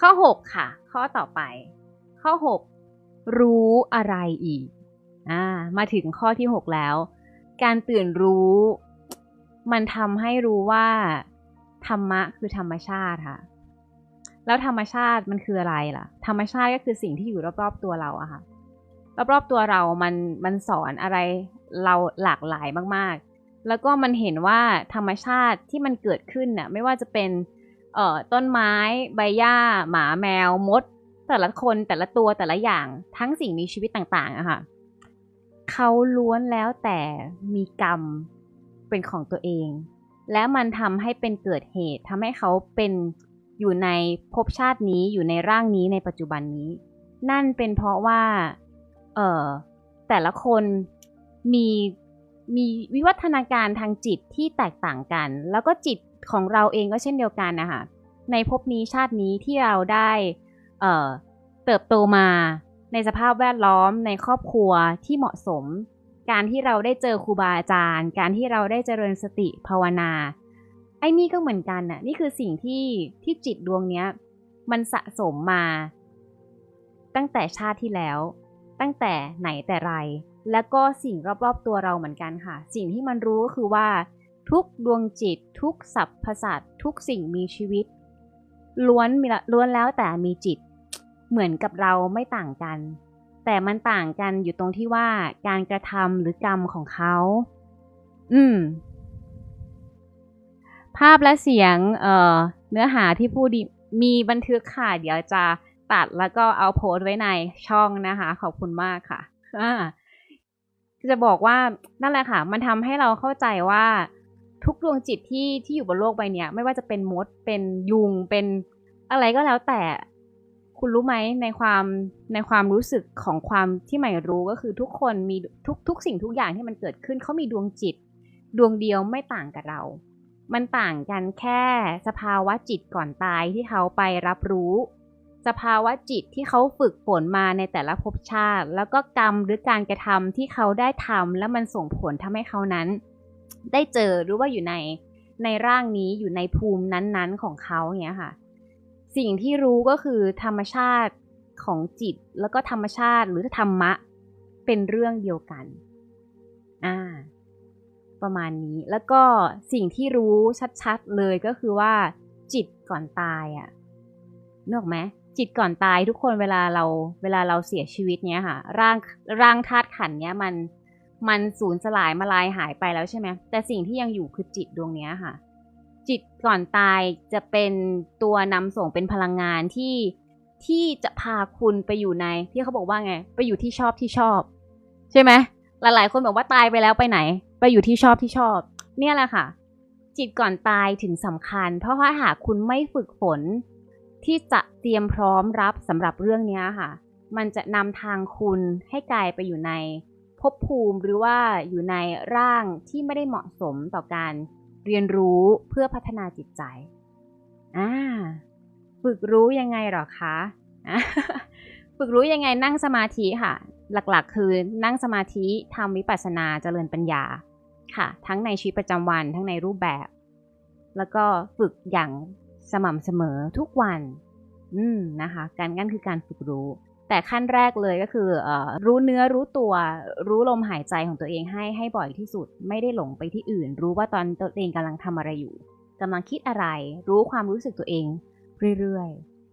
ข้อ 6 ค่ะ ข้อต่อไป ข้อ 6 รู้อะไรอีกอ่ามาถึงข้อที่ 6 แล้ว การตื่นรู้ มันทำให้รู้ว่า ธรรมะคือธรรมชาติค่ะ แล้วธรรมชาติมันคืออะไรล่ะ ธรรมชาติก็คือสิ่งที่อยู่รอบๆตัวเราอะค่ะ รอบๆตัวเรา มัน มันสอนอะไรเราหลากหลายมากๆ แล้วก็มันเห็นว่าธรรมชาติที่มันเกิดขึ้นน่ะ ไม่ว่าจะเป็น เอ่อต้นไม้ใบหญ้า หมาแมวมด แต่ละคนแต่ละตัวแต่ละอย่างทั้งสิ่งมีชีวิตต่างๆอะค่ะเขาล้วนแล้วแต่มีกรรมเป็นของตัวเอง และมันทำให้เป็นเกิดเหตุทำให้เขาเป็นอยู่ในภพชาตินี้อยู่ในร่างนี้ในปัจจุบันนี้ นั่นเป็นเพราะว่าเอ่อแต่ละคนมีมีวิวัฒนาการทางจิตที่แตกต่างกัน แล้วก็จิต ของเราเองก็เช่นเดียวกันนะคะในภพนี้ชาตินี้ที่เราได้เเติบโตมาในสภาพแวดล้อมในครอบครัวที่เหมาะสม การที่เราได้เจอครูบาอาจารย์ การที่เราได้เจริญสติภาวนา ไอ้นี่ก็เหมือนกันน่ะนี่คือสิ่งที่ที่จิตดวงเนี้ย มันสะสมมา ตั้งแต่ชาติที่แล้ว ตั้งแต่ไหนแต่ไร แล้วก็สิ่งรอบๆตัวเราเหมือนกันค่ะ สิ่งที่มันรู้ก็คือว่า ทุกดวงจิต ทุกสรรพสัตว์ทุกสิ่งมีชีวิต ล้วนมีล้วนแล้วแต่มีจิต เหมือนกับเราไม่ต่างกัน แต่มันต่างกันอยู่ตรงที่ว่าการกระทำหรือกรรมของเขา อืม ภาพและเสียง เอ่อ เนื้อหาที่พูดดีมีบันทึกค่ะ เดี๋ยวจะตัดแล้วก็เอาโพสต์ไว้ในช่องนะคะ ขอบคุณมากค่ะ อ่าจะบอกว่านั่นแหละค่ะ มันทำให้เราเข้าใจว่า ทุกดวงจิตที่ที่อยู่บนโลกใบนี้ไม่ว่าจะเป็นมดเป็นยุงเป็นอะไรก็แล้วแต่คุณรู้ไหมในความในความรู้สึกของความที่ใหม่รู้ก็คือทุกคนมีทุกทุกสิ่งทุกอย่างที่มันเกิดขึ้นเขามีดวงจิต ดวงเดียวไม่ต่างกับเรา มันต่างกันแค่สภาวะจิตก่อนตายที่เขาไปรับรู้ สภาวะจิตที่เขาฝึกฝนมาในแต่ละภพชาติ แล้วก็กรรมหรือการกระทำที่เขาได้ทำแล้วมันส่งผลทำให้เขานั้น ได้เจอหรือว่าอยู่ในในร่างนี้อยู่ในภูมินั้นๆของเขาเนี้ยค่ะ สิ่งที่รู้ก็คือธรรมชาติของจิตแล้วก็ธรรมชาติหรือธรรมะเป็นเรื่องเดียวกันอ่าประมาณนี้แล้วก็สิ่งที่รู้ชัดๆเลยก็คือว่า จิตก่อนตายอะ่ะนึกออกไหมจิตก่อนตายทุกคนเวลาเราเวลาเราเสียชีวิตเนี้ยค่ะ ร่างร่างธาตุขันเนี้ยมัน มันสูญสลายมาลายหายไปแล้วใช่ไหมแต่สิ่งที่ยังอยู่คือจิตดวงนี้ค่ะ จิตก่อนตายจะเป็นตัวนำส่งเป็นพลังงานที่ที่จะพาคุณไปอยู่ใน ที่เขาบอกว่าไง ไปอยู่ที่ชอบที่ชอบ ใช่ไหมหลายๆคนบอกว่าตายไปแล้วไปไหน ไปอยู่ที่ชอบที่ชอบ เนี่ยแหละค่ะ จิตก่อนตายถึงสำคัญ เพราะว่าหากคุณไม่ฝึกฝน ที่จะเตรียมพร้อมรับสำหรับเรื่องนี้ค่ะ มันจะนำทางคุณให้กลายไปอยู่ใน ภพภูมิหรือว่าอยู่ในร่างที่ไม่ได้เหมาะสมต่อการเรียนรู้เพื่อพัฒนาจิตใจอ่าฝึกรู้ยังไงหรอคะ ฝึกรู้ยังไงนั่งสมาธิค่ะ หลักๆ คือนั่งสมาธิทำวิปัสสนาเจริญปัญญาค่ะ ทั้งในชีวิตประจำวันทั้งในรูปแบบ แล้วก็ฝึกอย่างสม่ำเสมอทุกวัน อืมนะคะ การงั้นคือการฝึกรู้ แต่ขั้นแรกเลยก็คืออรู้เนื้อรู้ตัว รู้ลมหายใจของตัวเองให้ให้บ่อยที่สุด ไม่ได้หลงไปที่อื่น รู้ว่าตอนตัวเองกำลังทำอะไรอยู่กำลังคิดอะไร รู้ความรู้สึกตัวเองเรื่อยๆ